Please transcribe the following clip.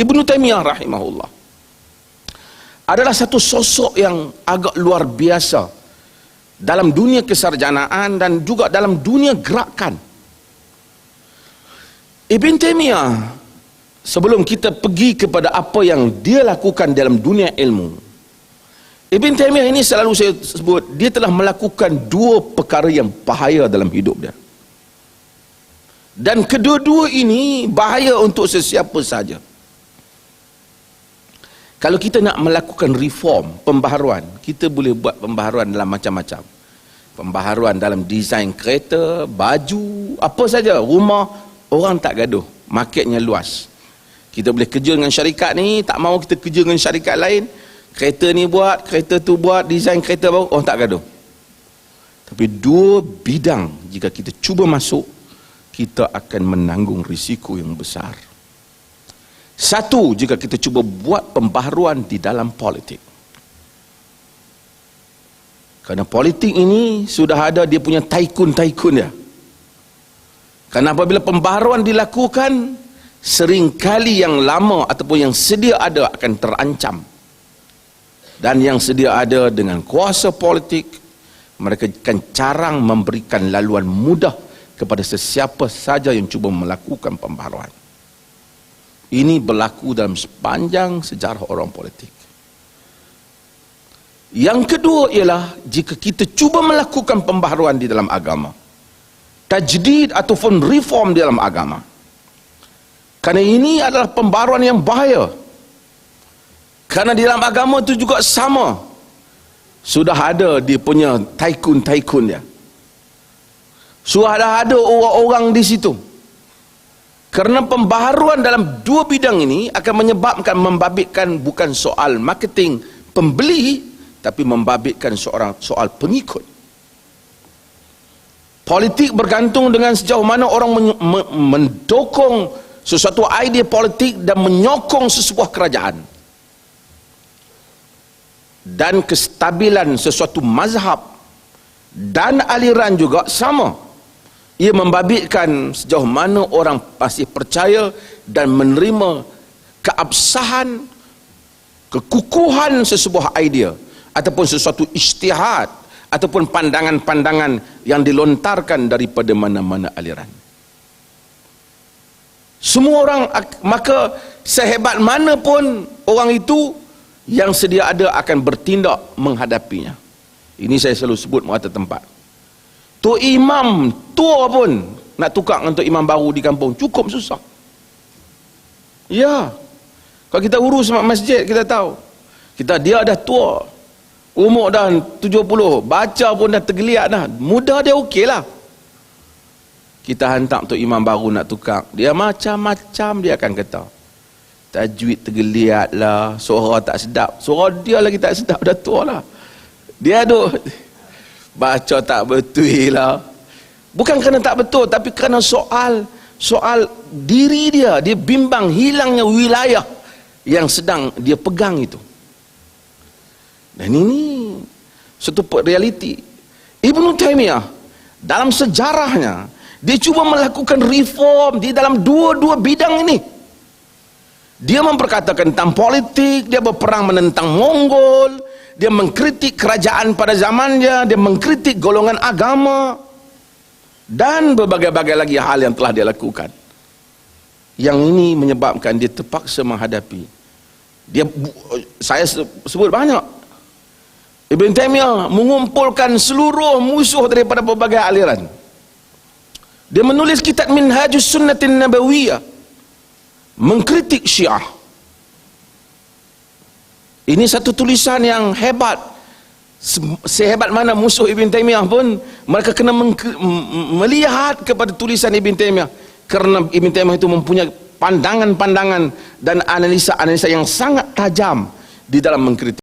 Ibnu Taimiyah rahimahullah adalah satu sosok yang agak luar biasa dalam dunia kesarjanaan dan juga dalam dunia gerakan. Ibn Taimiyah sebelum kita pergi kepada apa yang dia lakukan dalam dunia ilmu. Ibn Taimiyah ini selalu saya sebut dia telah melakukan dua perkara yang bahaya dalam hidup dia. Dan kedua-dua ini bahaya untuk sesiapa saja. Kalau kita nak melakukan reform, pembaharuan, kita boleh buat pembaharuan dalam macam-macam. Pembaharuan dalam desain kereta, baju, apa saja, rumah, orang tak gaduh. Marketnya luas. Kita boleh kerja dengan syarikat ni, tak mau kita kerja dengan syarikat lain. Kereta ni buat, kereta tu buat, desain kereta baru, orang tak gaduh. Tapi dua bidang jika kita cuba masuk, kita akan menanggung risiko yang besar. Satu, jika kita cuba buat pembaharuan di dalam politik. Kerana politik ini sudah ada dia punya taikun-taikun dia. Kerana apabila pembaharuan dilakukan, seringkali yang lama ataupun yang sedia ada akan terancam. Dan yang sedia ada dengan kuasa politik, mereka akan carang memberikan laluan mudah kepada sesiapa saja yang cuba melakukan pembaharuan. Ini berlaku dalam sepanjang sejarah orang politik. Yang kedua ialah jika kita cuba melakukan pembaharuan di dalam agama. Tajdid ataupun reform di dalam agama. Kerana ini adalah pembaharuan yang bahaya. Kerana di dalam agama itu juga sama. Sudah ada dia punya taikun-taikun dia. Sudah ada orang-orang di situ. Kerana pembaharuan dalam dua bidang ini akan menyebabkan membabitkan bukan soal marketing pembeli tapi membabitkan seorang soal pengikut. Politik bergantung dengan sejauh mana orang mendukung sesuatu idea politik dan menyokong sesebuah kerajaan. Dan kestabilan sesuatu mazhab dan aliran juga sama ia membabitkan sejauh mana orang masih percaya dan menerima keabsahan kekukuhan sesebuah idea ataupun sesuatu istihad ataupun pandangan-pandangan yang dilontarkan daripada mana-mana aliran. Semua orang maka sehebat mana pun orang itu yang sedia ada akan bertindak menghadapinya. Ini saya selalu sebut merata tempat Tu imam tua pun nak tukar untuk imam baru di kampung cukup susah. Ya. Kalau kita urus masjid kita tahu. Kita dia dah tua. Umur dah 70, baca pun dah tergeliat dah. Muda dia okeylah. Kita hantar untuk imam baru nak tukar. Dia macam-macam dia akan kata. Tajwid tergeliat lah, suara tak sedap. Suara dia lagi tak sedap dah tua lah. Dia duk baca tak betul lah. Bukan kerana tak betul tapi kerana soal soal diri dia. Dia bimbang hilangnya wilayah yang sedang dia pegang itu. Dan ini satu realiti. Ibnu Taimiyah dalam sejarahnya dia cuba melakukan reform di dalam dua-dua bidang ini. Dia memperkatakan tentang politik dia berperang menentang Mongol dia mengkritik kerajaan pada zamannya, dia mengkritik golongan agama dan berbagai-bagai lagi hal yang telah dia lakukan. Yang ini menyebabkan dia terpaksa menghadapi. Dia saya sebut banyak. Ibn Taimiyah mengumpulkan seluruh musuh daripada berbagai aliran. Dia menulis kitab Minhajus Sunnatin Nabawiyah mengkritik Syiah ini satu tulisan yang hebat. Sehebat mana musuh Ibn Taymiyah pun mereka kena melihat kepada tulisan Ibn Taymiyah kerana Ibn Taymiyah itu mempunyai pandangan-pandangan dan analisa-analisa yang sangat tajam di dalam mengkritik